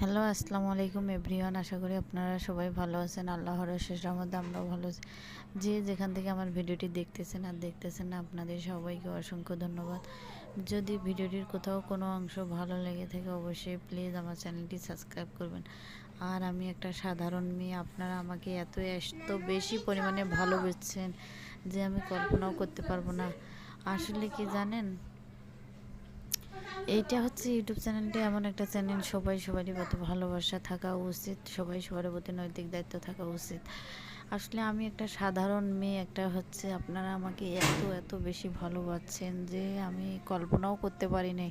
Hello, আসসালামু আলাইকুম everyone. আশা করি আপনারা সবাই ভালো আছেন। আল্লাহর শেষ মধ্যে আমরাও ভালো আছি। যে যেখান থেকে আমার ভিডিওটি দেখতেছেন আর দেখতেছেন না, আপনাদের সবাইকে অসংখ্য ধন্যবাদ। যদি ভিডিওটির কোথাও কোনো অংশ ভালো লেগে থাকে, অবশ্যই প্লিজ আমার চ্যানেলটি সাবস্ক্রাইব করবেন। আর আমি একটা সাধারণ মেয়ে, আপনারা আমাকে এত এত বেশি পরিমাণে ভালোবেসেছেন যে আমি কল্পনাও করতে পারব না। আসলে কি জানেন? এইটা হচ্ছে ইউটিউব চ্যানেলটা। এমন একটা চ্যানেল সবাই সবারই প্রতি ভালোবাসা থাকা উচিত সবাই সবার প্রতি নৈতিক দায়িত্ব থাকা উচিত। আসলে আমি একটা সাধারণ মেয়ে একটা হচ্ছে আপনারা আমাকে এত এত বেশি ভালোবাসছেন যে আমি কল্পনাও করতে পারি নাই।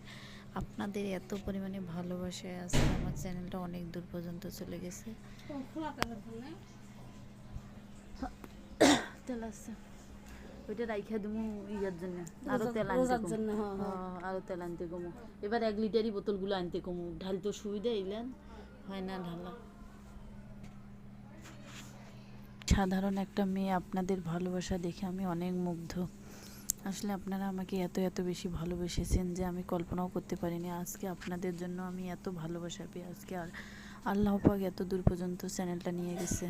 আপনাদের এত পরিমাণে ভালোবাসায় আছে আমার চ্যানেলটা অনেক দূর পর্যন্ত চলে গেছে। তেল আছে ওইটা রাইখা দিমু ইয়ার জন্য। আরও তেল আনতে। জন্য, হ্যাঁ, হ্যাঁ। হ্যাঁ, আরও তেল আনতে কমু। এবার এক লিটারই বোতলগুলো আনতে কমু। ঢাল তো সুবিধা ইলেন। হয় না ঢালা সাধারণ একটা মেয়ে আপনাদের ভালোবাসা দেখে আমি অনেক মুগ্ধ। আসলে আপনারা আমাকে এত এত বেশি ভালোবেসেছেন যে আমি কল্পনাও করতে পারিনি। আজকে আপনাদের জন্য আমি এত ভালোবাসা পেয়ে আজকে আর আল্লাহ পাক এত দূর পর্যন্ত চ্যানেলটা নিয়ে গেছে।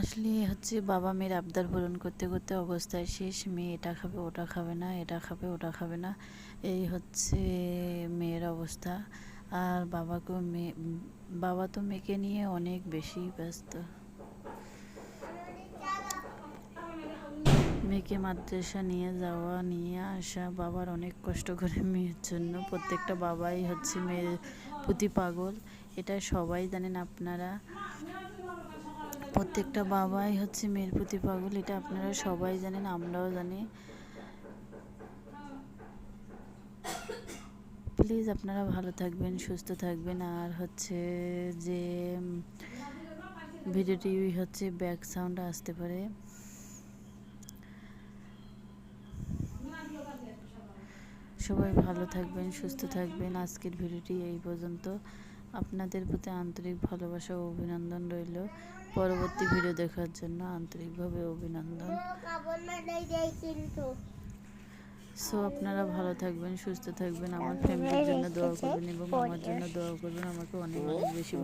আসলে হচ্ছে বাবা মেয়ের আবদার পূরণ করতে করতে অবস্থায় শেষ মেয়ে এটা খাবে, ওটা খাবে না, এটা খাবে, ওটা খাবে না। এই হচ্ছে মেয়ের অবস্থা। আর বাবাকেও মেয়ে বাবা তো মেয়েকে নিয়ে অনেক বেশি ব্যস্ত। মেয়েকে মাদ্রাসা নিয়ে যাওয়া, নিয়ে আসা বাবার অনেক কষ্ট করে মেয়ের জন্য। প্রত্যেকটা বাবাই হচ্ছে মেয়ের প্রতি পাগল। এটা সবাই জানেন আপনারা। প্রত্যেকটা বাবাই হচ্ছে মেয়ের প্রতি পাগল, এটা আপনারা সবাই জানেন, আমরাও জানি। প্লিজ আপনারা ভালো থাকবেন, সুস্থ থাকবেন, আর হচ্ছে যে, ভিডিওটি হচ্ছে ব্যাক সাউন্ড আসতে পারে। সবাই ভালো থাকবেন, সুস্থ থাকবেন, আজকের ভিডিওটি এই পর্যন্ত। আপনাদের প্রতি আন্তরিক ভালোবাসা ও অভিনন্দন রইল। পরবর্তী ভিডিও দেখার জন্য আন্তরিকভাবে অভিনন্দন। সো আপনারা ভালো থাকবেন, সুস্থ থাকবেন, আমার ফ্যামিলির জন্য দোয়া করবেন এবং আমার জন্য দোয়া করবেন। আমাকে অনেক অনেক বেশি